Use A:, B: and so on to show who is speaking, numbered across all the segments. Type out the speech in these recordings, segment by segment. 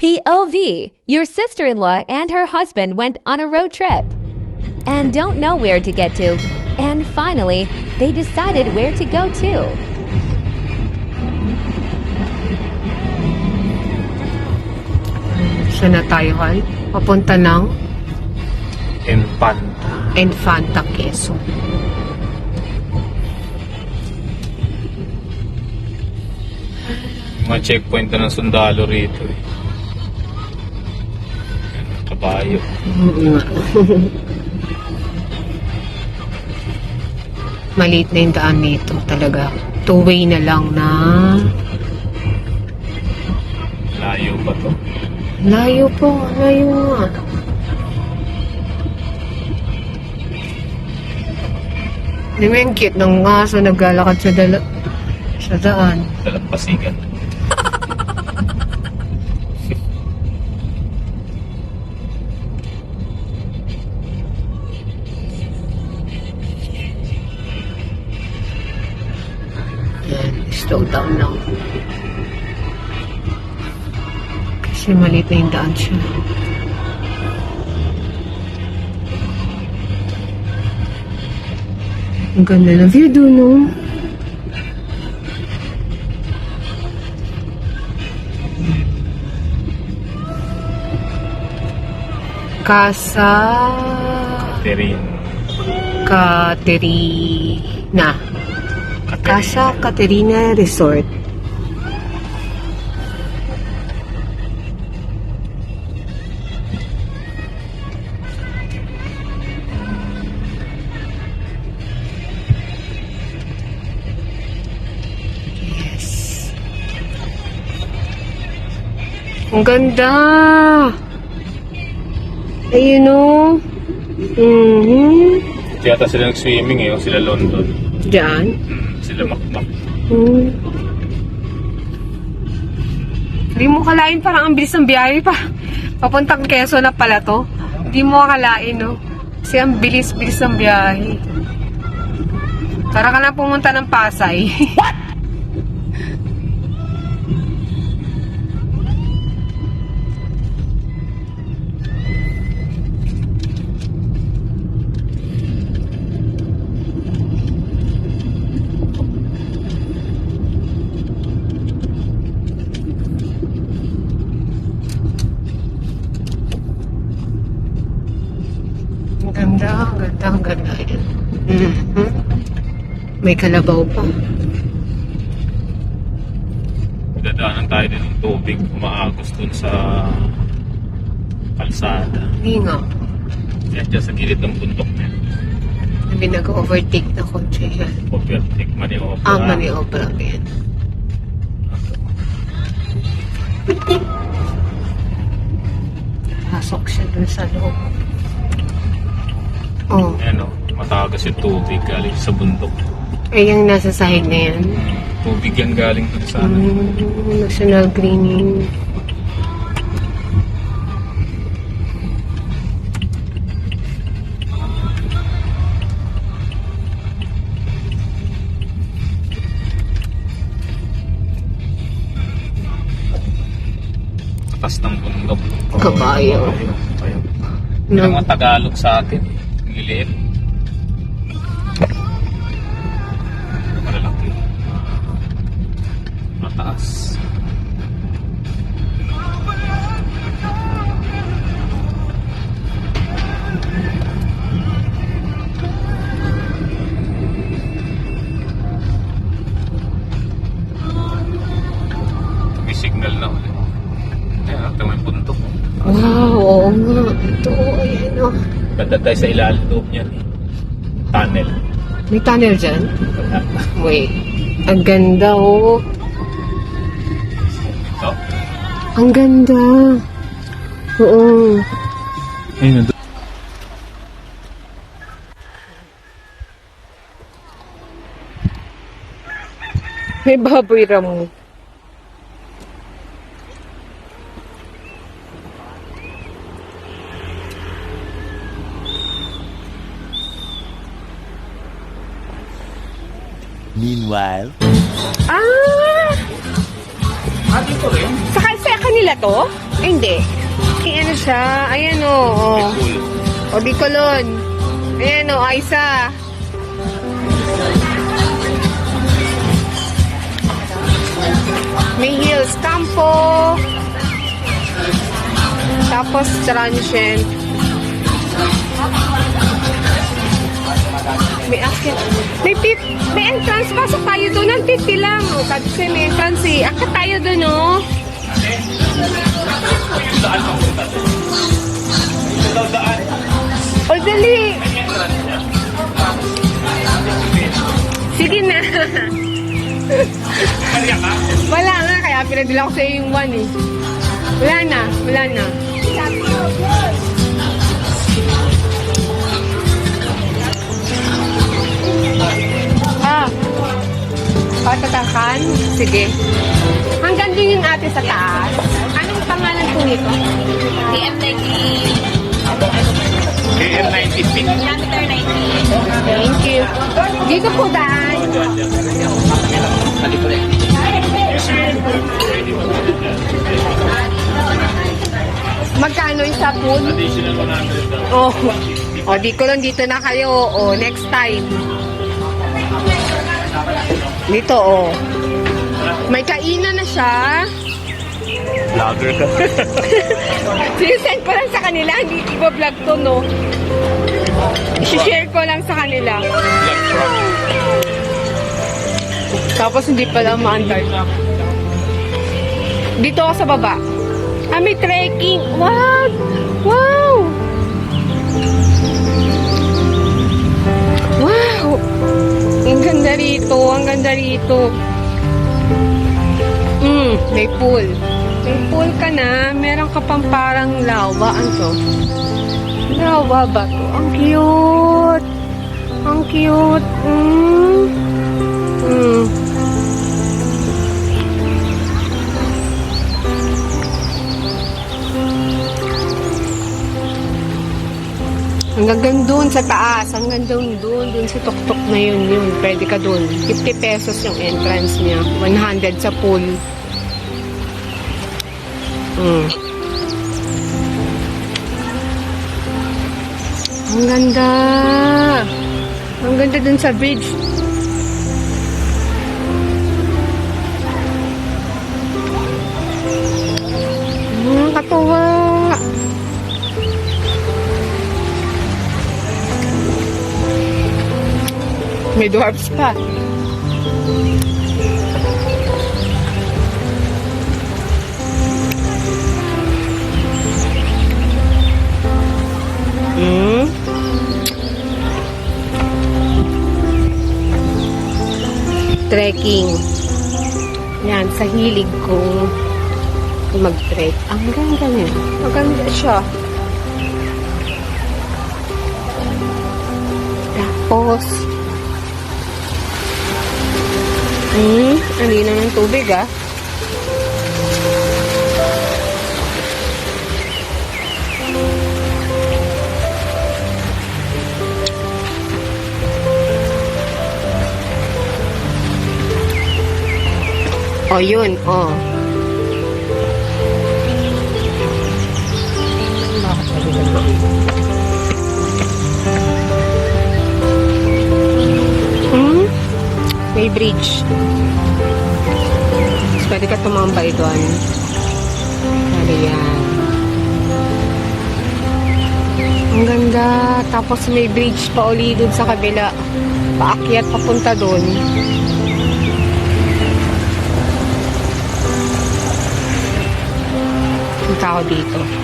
A: POV Your sister in law and her husband went on a road trip and don't know where to get to. And finally, they decided where to go to.
B: Saan na tayo, Hal? Papunta ng
C: Infanta.
B: Infanta Quezon.
C: Mga checkpoint na ng sundalo rito eh. Yan, Kabayo.
B: Maliit na yung daan nito talaga. Two-way na lang na
C: Layo pa to.
B: layo po, layo nga. Di ba yung cute ng aso naglalakad sa, dala sa daan?
C: Dalampasigan.
B: Down lang. Kasi maliit na yung daan siya. Ang ganda ng view doon, no? Casa
C: Terin.
B: Caterina. Casa Caterina Resort. Yes. Ang ganda! Ayun o. Mhm.
C: Tiyata sila nag-swimming eh, o sila London.
B: Diyan.
C: Hmm, sila Makmak.
B: Hmm. Hindi mo kalain parang ang bilis ng biyahe pa. Papuntang Quezon na pala to. Hindi mo akalain, no? Kasi ang bilis-bilis ng biyahe. Para ka na pumunta ng Pasay. Ang May kalabaw pa.
C: Dadaanan tayo din ng tubig. Umaagos dun sa kalsada.
B: Hindi nga.
C: Yan dyan sa gilid ng bundok na yan.
B: Sabi nag-overtake na kotse yan.
C: Overtake, maniobra.
B: Ang maniobra yan. Pasok siya dun sa loob. Oh,
C: Ayan o, matagas yung tubig galing sa bundok.
B: Ay yung nasa sahig na yan.
C: Tubig yan galing dun sa ano.
B: Mm, national greening.
C: Katas ng bundok.
B: Kabayo.
C: Kabayo.
B: No.
C: Yung mga Tagalog sa atin. Liliit. Punta tayo sa ilalim loob niyan. Eh. Tunnel.
B: May tunnel dyan? Wait. Ang ganda oh.
C: Ito?
B: Ang ganda. Oo.
C: Ayun, nandun.
B: May baboy ramo.
D: Meanwhile,
B: Ah! Sa, sa kanila to? Ay, hindi. Ay, ano siya? Ayan o. Oh,
C: Cool.
B: O, Bicolon. Ayan o, Aisa. May Hills Campo. Tapos transient. May akyat. May pip, may entrance. Pasok tayo doon. Ang 50 lang. O, sabi ko may entrance eh. Akyat tayo doon, oh. O, dali. Sige na. wala nga, kaya pinadala ko sa iyo yung one eh. Wala na, wala na. Ah, patatakan? Sige. Hanggang din yung ate sa taas. Anong pangalan po nito?
C: KM96.
B: Thank you. Dito po, Dan. Magkano isa po?
C: Additional 100 daw.
B: Oh, oh, di ko lang dito na kayo. Oh, next time. Dito, oh. May kainan na siya.
C: Vlogger ka.
B: Sinisend ko lang sa kanila. Hindi ko vlog to, no? I-share ko lang sa kanila. Tapos hindi pala maandar. Dito ako sa baba. Ah, may trekking. Wow! Wow! Wow! Ang ganda rito. Ang ganda rito. Mm, may pool. May pool ka na. Meron ka pang parang lawa. Ano to? Lawa ba to? Ang cute! Ang cute! Mm. Mm. Hanggang doon sa taas, hanggang doon doon, doon sa tuktok na yun, yun. Pwede ka doon. 50 pesos yung entrance niya. 100 sa pool. Mm. Ang ganda. Ang ganda dun sa bridge. Ang May dwarfs pa. Hmm? Trekking. Yan, sa hilig kong mag-trek. Ang ganda niya. Maganda siya. Tapos, hmm, ang linaw ng tubig ah. O, yun, o. Hmm? May bridge. Tapos pwede ka tumambay doon. Ano yan. Ang ganda. Tapos may bridge pa uli doon sa kabila. Paakyat papunta doon. Punta ako dito.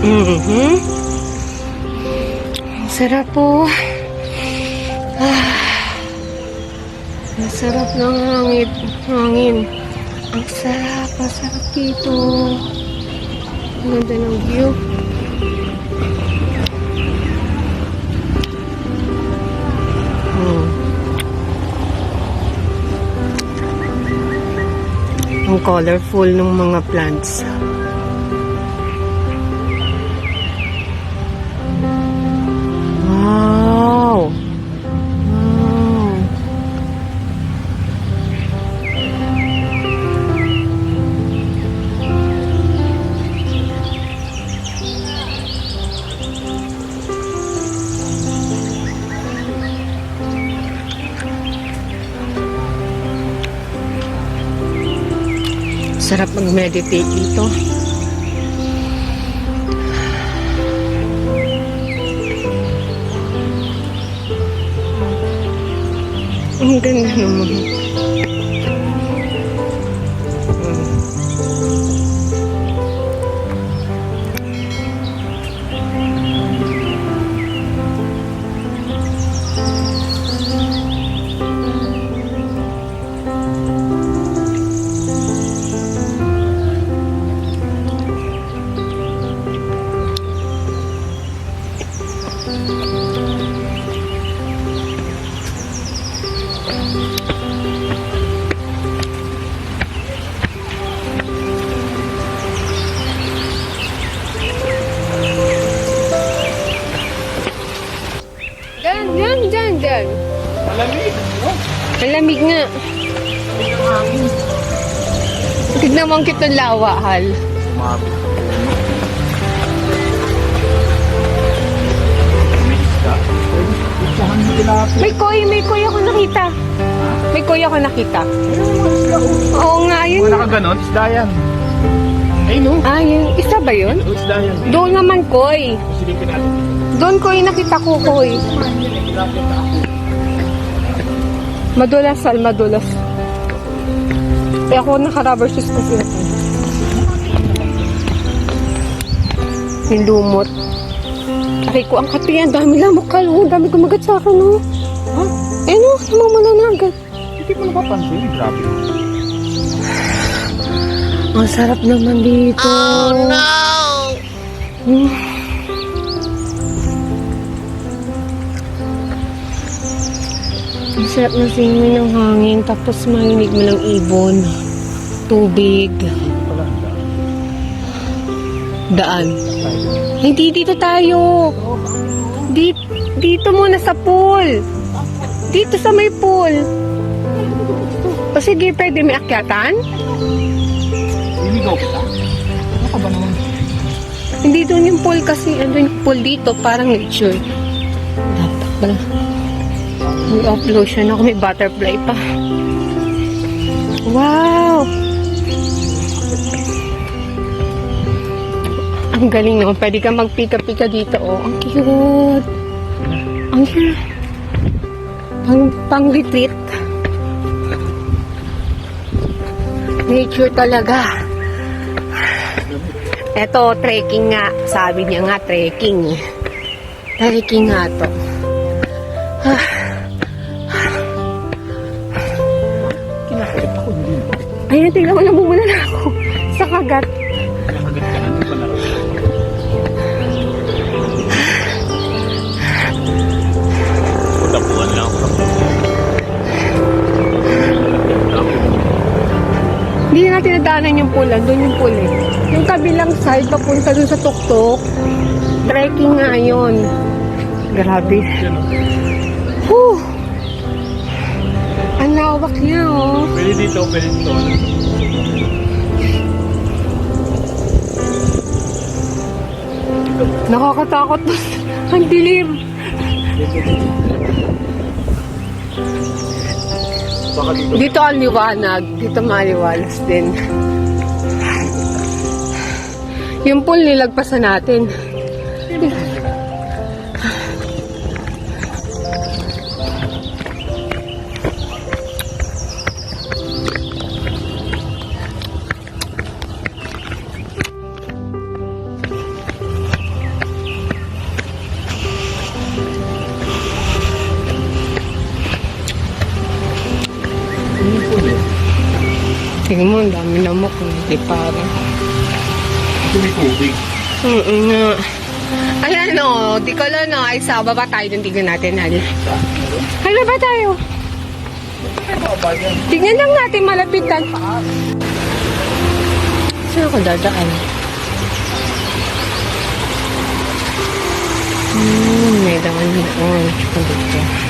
B: Mhm. Sarap po. Ah. Ang sarap ng hangin. Hangin. Ang sarap. Ang sarap dito. Ang ganda ng view. Hmm. Ang colorful ng mga plants. Mag-meditate dito. Ang ganda naman. Diyan, diyan, diyan, diyan.
C: Malamig.
B: Ang lamig nga. Tignan mo ang cute ng lawa, Hal.
C: Sumabit May
B: koy, may koy ako nakita. May koy ako nakita. Oo nga, yun.
C: Kung nakaganon, isda yan. Ay no.
B: Ah, yun. Isa ba yun?
C: Oh, isda yan.
B: Doon naman koy.
C: Silipin natin.
B: Doon koy nakita ko
C: ako.
B: Madulas, Sal, madulas. Eh ako naka-rubber shoes kasi ako. Yung lumot. Aray ko, ang kape yan. Dami lang mukal. Oh, dami kumagat sa akin, oh.
C: Ha?
B: Eh, no, namamala na agad.
C: Hindi ko napapansin. Grabe.
B: Ang sarap naman dito. Oh, no! Ang sarap na simoy ng hangin, tapos marinig mo ng ibon, tubig,
C: daan.
B: daan. Hindi dito tayo. Dito, dito muna sa pool. Dito sa may pool. O sige, pwede may akyatan?
C: Liligaw kita. Ano ka ba naman?
B: Hindi doon yung pool kasi, ano yung pool dito, parang nature. Dapat pala. May off lotion ako, may butterfly pa. Wow! Ang galing naman. Pwede ka magpika-pika dito, oh. Ang cute. Ang cute. Pang, pang retreat. Nature talaga. Eto, trekking nga. Sabi niya nga, trekking. Trekking nga to.
C: Kinakalit ako. Hindi ba?
B: Ayun, tingnan mo, namumula na ako. Sa kagat.
C: Tapuan lang ako.
B: Hindi na natin nadaanan yung pool. Doon yung pool eh. Yung kabilang side, papunta dun sa tuktok. Trekking nga yun. Grabe. Whew! Ang lawak niya, oh.
C: Pwede dito, pwede dito.
B: Nakakatakot. Ang dilim.
C: Dito
B: ang liwanag. Dito maliwalas din. Yung pool nilagpasan natin. Tingnan mo, ang dami na mo kung hindi.
C: Ito may tubig.
B: Mm nga. Ayan o, di ko lang no, ay sa baba tayo dun, tignan natin. Hal. Hala ba tayo? Tignan lang natin, malapitan. Saan ako dadaan? Hmm, may daan doon. Dito.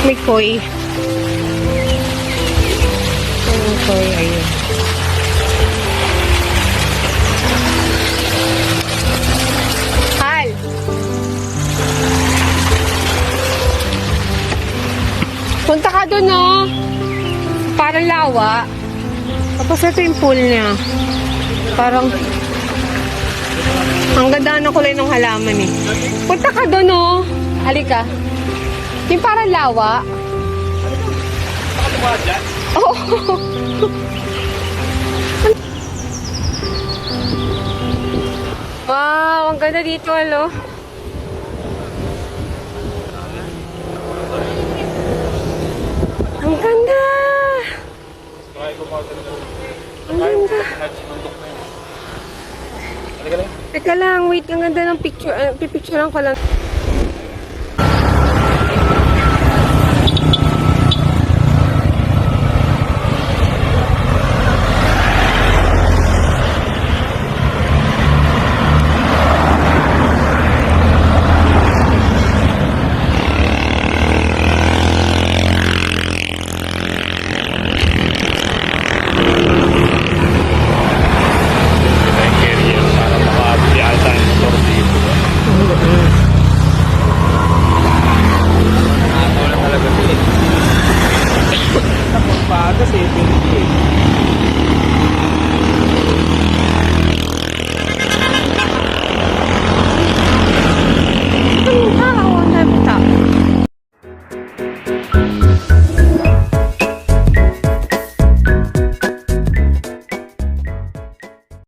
B: May koi, ayun. Hal! Punta ka doon, no? Parang lawa. Tapos ito yung pool niya. Parang... Ang ganda ng kulay ng halaman eh. Punta ka doon, no? Halika. Yung parang lawa. Oo. wow, ang ganda dito, alo. Ang ganda! Ang ganda. Teka lang, wait. Ang ganda ng picture. Uh, pipicturean ko lang.